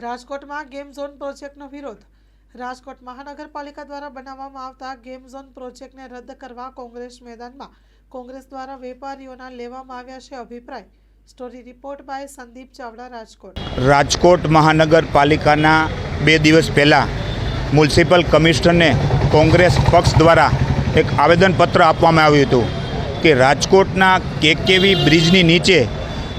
રાજકોટમાં game zone પ્રોજેક્ટનો વિરોધ. રાજકોટ મહાનગરપાલિકા દ્વારા બનાવવામાં આવતા ગેમ ઝોન પ્રોજેક્ટને રદ કરવા કોંગ્રેસ મેદાનમાં. કોંગ્રેસ દ્વારા વેપારીઓના લેવામાં આવ્યા છે અભિપ્રાય. Story report by Sandeep Chavda, Rajkot. Rajkot મહાનગરપાલિકાના બે દિવસ પહેલાં મ્યુનિસિપલ કમિશનરને કોંગ્રેસ પક્ષ દ્વારા એક આવેદનપત્ર આપવામાં આવ્યું હતું કે રાજકોટના કેકેવી બ્રિજની નીચે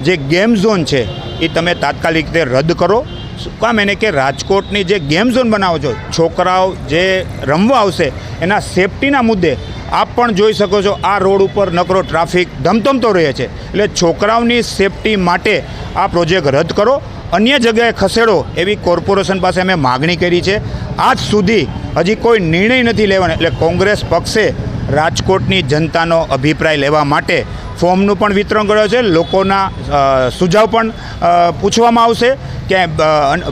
જે ગેમ ઝોન છે એ તમે તાત્કાલિક રીતે રદ કરો. શું કામ એને કે રાજકોટની જે ગેમ ઝોન બનાવો છો, છોકરાઓ જે રમવા આવશે, એના સેફટીના મુદ્દે આપ પણ જોઈ શકો છો, આ રોડ ઉપર નકરો ટ્રાફિક ધમધમતો રહે છે. એટલે છોકરાઓની સેફટી માટે આ પ્રોજેક્ટ રદ કરો. અન્ય જગ્યાએ ખસેડો એવી કોર્પોરેશન પાસે અમે માગણી કરી છે. આજ સુધી હજી કોઈ નિર્ણય નથી લેવાનો. એટલે કોંગ્રેસ પક્ષે રાજકોટની જનતાનો અભિપ્રાય લેવા માટે ફોર્મનું પણ વિતરણ કર્યું છે. લોકોના સુઝાવ પણ પૂછવામાં આવશે કે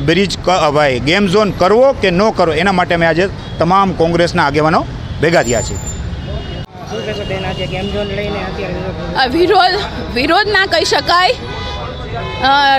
બ્રિજ ક- ભાઈ ગેમ ઝોન કરવો કે ન કરવો? એના માટે અમે આજે તમામ કોંગ્રેસના આગેવાનો ભેગા થયા અત્યારે વિરોધ વિરોધ વિરોધ ના કહી શકાય.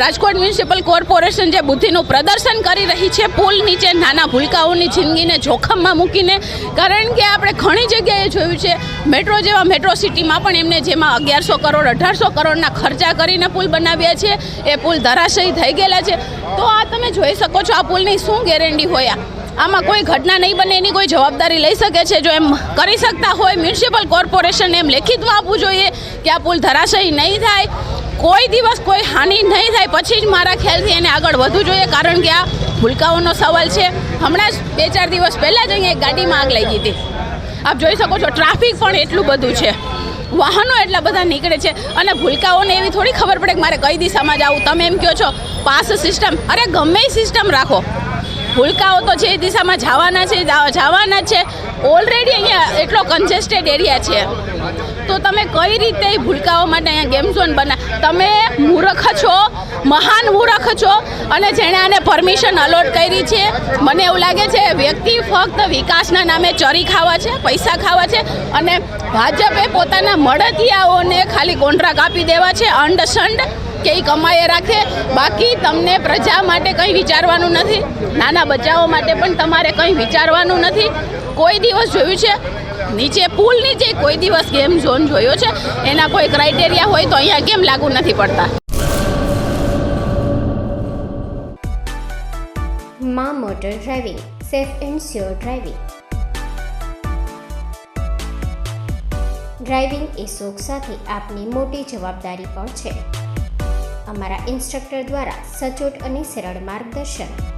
રાજકોટ મ્યુનિસિપલ કોર્પોરેશન જે બુદ્ધિનું પ્રદર્શન કરી રહી છે, પુલ નીચે નાના ભૂલકાઓની જિંદગીને જોખમમાં મૂકીને, કારણ કે આપણે ઘણી જગ્યાએ જોયું છે, મેટ્રો જેવા મેટ્રો સિટીમાં પણ એમને જેમાં અગિયારસો કરોડ, અઢારસો કરોડના ખર્ચા કરીને પુલ બનાવ્યા છે, એ પુલ ધરાશયી થઈ ગયેલા છે. તો આ તમે જોઈ શકો છો, આ પુલની શું ગેરંટી હોય આમાં કોઈ ઘટના નહીં બને, એની કોઈ જવાબદારી લઈ શકે છે. જો એમ કરી શકતા હોય, મ્યુનિસિપલ કોર્પોરેશન એમ લેખિતમાં આપવું જોઈએ કે આ પુલ ધરાશયી નહીં થાય. કોઈ દિવસ કોઈ હાનિ નહીં થાય. પછી જ મારા ખ્યાલથી એને આગળ વધવું જોઈએ, કારણ કે આ ભૂલકાઓનો સવાલ છે. હમણાં જ બે ચાર દિવસ પહેલાં જ અહીંયા એક ગાડીમાં આગ લાગી હતી. આપ જોઈ શકો છો, ટ્રાફિક પણ એટલું બધું છે. વાહનો એટલા બધા નીકળે છે અને ભૂલકાઓને એવી થોડી ખબર પડે કે મારે કઈ દિશામાં જવું. તમે એમ કહો છો, પાસ સિસ્ટમ. અરે ગમે સિસ્ટમ રાખો. ભૂલકાઓ તો જે દિશામાં જવાના છે જવાના છે. ઓલરેડી અહીંયા એટલો કન્જેસ્ટેડ એરિયા છે. તો તમે કઈ રીતે ભૂલકાઓ માટે અહીંયા ગેમ ઝોન બના? તમે મૂર્ખ છો, મહાન મૂર્ખ છો, અને જેણે આને પરમિશન અલોટ કરી છે, મને એવું લાગે છે વ્યક્તિ ફક્ત વિકાસના નામે ચરી ખાવા છે, પૈસા ખાવા છે, અને ભાજપે પોતાના મળતિયાઓને ખાલી કોન્ટ્રાક્ટ આપી દેવા છે, અંડસંડ કે એ કમાઈએ રાખે. બાકી તમને પ્રજા માટે કંઈ વિચારવાનું નથી, નાના બચ્ચાઓ માટે પણ તમારે કંઈ વિચારવાનું નથી. કોઈ દિવસ જોયું છે નીચે પુલ નીચે કોઈ દિવસ ગેમ ઝોન જોયો છે. એના કોઈ ક્રાઇટેરિયા હોય તો અહીંયા કેમ લાગુ નથી પડતા? મા motor driving, safe and sure driving. Driving એ શોખ સાથે આપની મોટી જવાબદારી પણ છે. અમારા ઇન્સ્ટ્રક્ટર દ્વારા સચોટ અને સરળ માર્ગદર્શન.